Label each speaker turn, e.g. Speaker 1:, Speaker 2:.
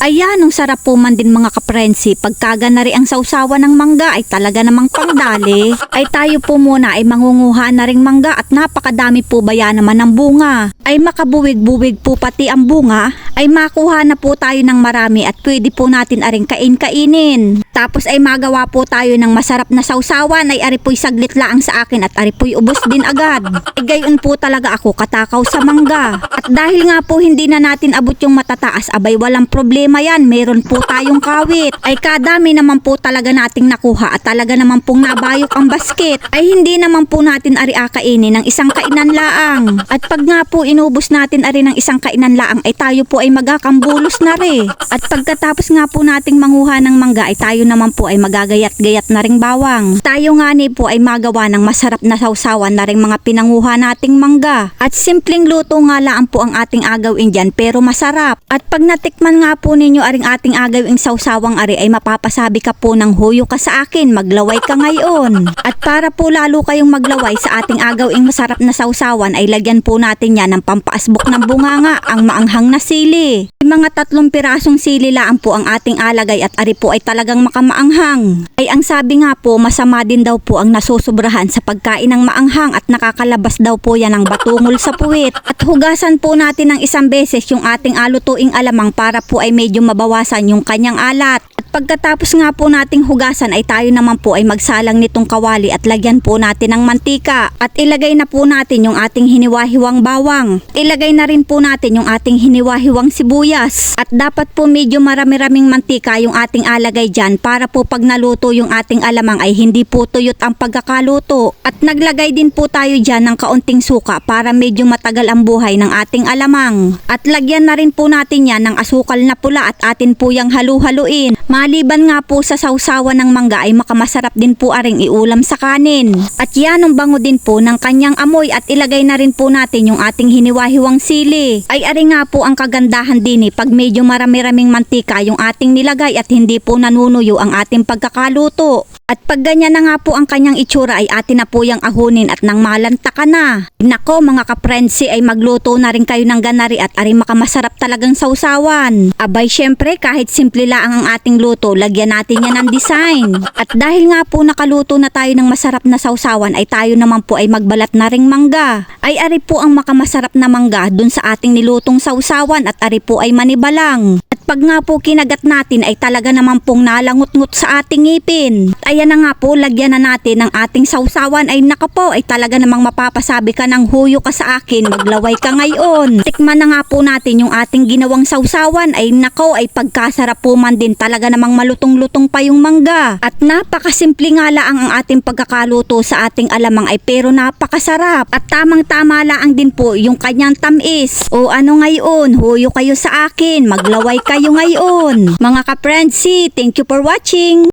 Speaker 1: Ayan, ang sarap po man din mga kaprensi. Pagkaga na rin ang sausawa ng mangga ay talaga namang pangdali. Ay tayo po muna ay mangunguha na ring mangga at napakadami po ba yan naman ng bunga. Ay makabuwig-buwig po pati ang bunga ay makuha na po tayo ng marami at pwede po natin aring kain-kainin. Tapos ay magawa po tayo ng masarap na sausawan ay ari po'y saglit laang sa akin at ari po'y ubos din agad. Ay gayon po talaga ako katakaw sa mangga. Dahil nga po hindi na natin abot yung matataas abay walang problema yan. Meron po tayong kawit. Ay kadami naman po talaga nating nakuha at talaga naman pong nabayok ang basket. Ay hindi naman po natin ari akainin ng isang kainan laang. At pag nga po inubos natin ari ng isang kainan laang ay tayo po ay magakambulos na rin. At pagkatapos nga po nating manguha ng mangga ay tayo naman po ay magagayat-gayat na ring bawang. Tayo nga ni po ay magawa ng masarap na sausawan na ring mga pinanguha nating mangga. At simpleng luto nga lang po ang ating agawin dyan pero masarap. At pag natikman nga po ninyo aring ating agawing sausawang ari ay mapapasabi ka po ng huyo ka sa akin, maglaway ka ngayon. At para po lalo kayong maglaway sa ating agawing masarap na sausawan ay lagyan po natin yan ng pampaasbok ng bunganga, ang maanghang na sili. Mga tatlong pirasong sili lang po ang ating alagay at ari po ay talagang makamaanghang. Ay ang sabi nga po masama din daw po ang nasusobrahan sa pagkain ng maanghang at nakakalabas daw po yan ng batungol sa puwit. At hugasan po natin ng isang beses yung ating alutuing alamang para po ay medyo mabawasan yung kanyang alat. At pagkatapos nga po nating hugasan ay tayo naman po ay magsalang nitong kawali at lagyan po natin ng mantika. At ilagay na po natin yung ating hiniwahiwang bawang. Ilagay na rin po natin yung ating hiniwahiwang sibuyas. At dapat po medyo marami-raming mantika yung ating alagay dyan para po pag naluto yung ating alamang ay hindi po tuyot ang pagkakaluto. At naglagay din po tayo dyan ng kaunting suka para medyo matagal ang buhay ng ating alamang. At lagyan na rin po natin yan ng asukal na pula at atin po yung halu-haluin. Maliban nga po sa sausawan ng mangga ay makamasarap din po aring iulam sa kanin. At yan ang bango din po ng kanyang amoy at ilagay na rin po natin yung ating hiniwahiwang sili. Ay ari nga po ang kagandahan din eh pag medyo marami-raming mantika yung ating nilagay at hindi po nanunuyo ang ating pagkakaluto. At pag ganyan na nga po ang kanyang itsura ay atin na po yung ahunin at nang malanta ka na. Nako mga kaprensi ay magluto na rin kayo ng ganari at ari makamasarap talagang sausawan. Abay syempre kahit simple lang ang ating luto, lagyan natin yan ng design. At dahil nga po nakaluto na tayo ng masarap na sausawan ay tayo naman po ay magbalat na ring mangga. Ay ari po ang makamasarap na mangga dun sa ating nilutong sausawan at ari po ay manibalang. At pag nga po kinagat natin ay talaga naman pong nalangot-ngot sa ating ngipin. At ayan na nga po, lagyan na natin ng ating sausawan ay naka ay talaga namang mapapasabi ka ng huyo ka sa akin, maglaway ka ngayon. Tikman na nga po natin yung ating ginawang sausawan ay nako ay pagkasarap po man din talaga namang malutong-lutong pa yung mangga. At napakasimple nga lang ang ating pagkakaluto sa ating alamang ay pero napakasarap. At tamang-tama lang din po yung kanyang tamis. O ano ngayon, huyo kayo sa akin, maglaway kayo ngayon. Mga ka-friendsi, thank you for watching.